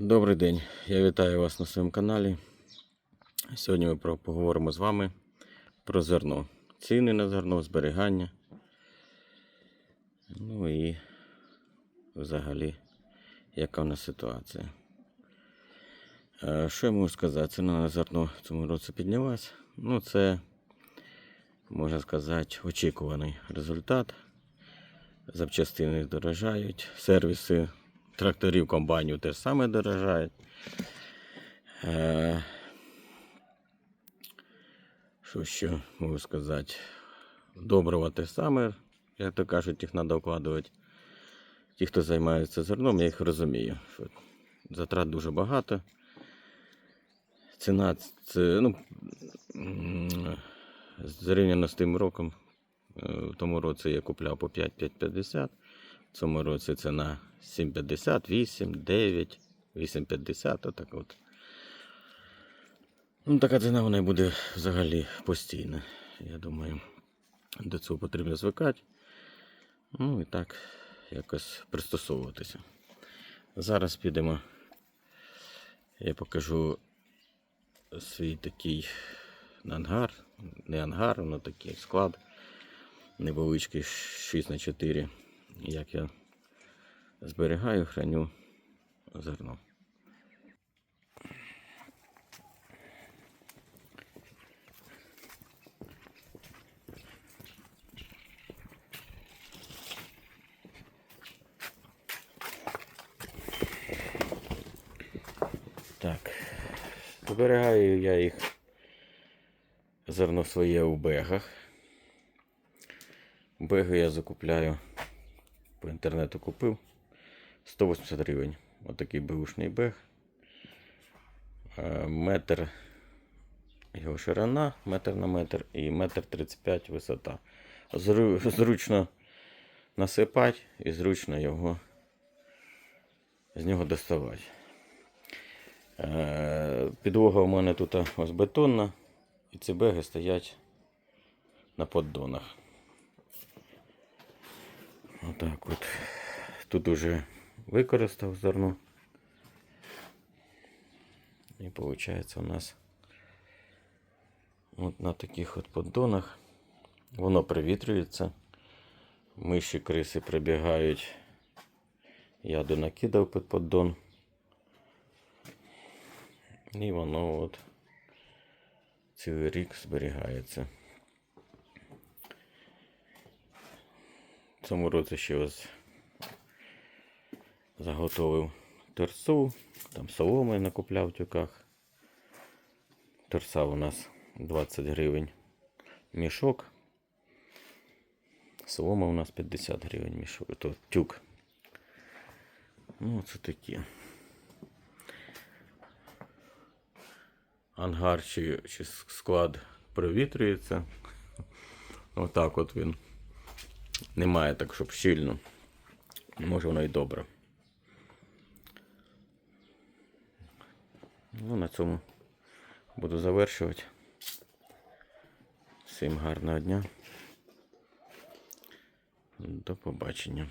Добрий день, я вітаю вас на своєму каналі. Сьогодні ми поговоримо з вами про зерно. Ціни на зерно, зберігання. Ну і взагалі, яка в нас ситуація. Е, Що я можу сказати? Ціна на зерно в цьому році піднялась. Ну, це, можна сказати, очікуваний результат. Запчастини дорожають, сервіси тракторів, комбайнів теж саме дорожають. Е, Що ще можу сказати? Добрива те саме, як то кажуть, їх треба вкладувати. Ті, хто займається зерном, я їх розумію. Що затрат дуже багато. Ціна це, ну, зрівняно з тим роком. е, В тому році я купляв по 5-5,50. В цьому році ціна 7,50, 8, 9, 8,50, отак от. Ну, така ціна вона і буде взагалі постійна. Я думаю, до цього потрібно звикати. Ну і так, якось пристосовуватися. Зараз підемо. Я покажу свій такий ангар. Не ангар, воно такий склад. Невеличкий 6 на 4 як я зберігаю, храню зерно. Так, зберігаю я їх зерно своє у бегах. Беги я закупляю по інтернету купив 180 гривень. Отакий беушний бег. Е, Метр його ширина, метр на метр і метр 35 висота. Зру- Зручно насипати і зручно його з нього доставати. Е, Підлога у мене тут ось бетонна, і ці беги стоять на поддонах. Отак от. Тут уже використав зерно. І виходить у нас от на таких от поддонах воно привітрюється. Миші криси прибігають. Я донакидав під поддон. І воно от цілий рік зберігається. В цьому році ще ось заготовив терсу, там соломи накупляв в тюках. Терса у нас 20 гривень мішок. Солома у нас 50 гривень мішок. То тюк. Ну, це такі. Ангар чи, чи склад провітрюється. Отак от він. Немає так, щоб щільно. Може воно і добре. Ну, на цьому буду завершувати. Всім гарного дня. До побачення.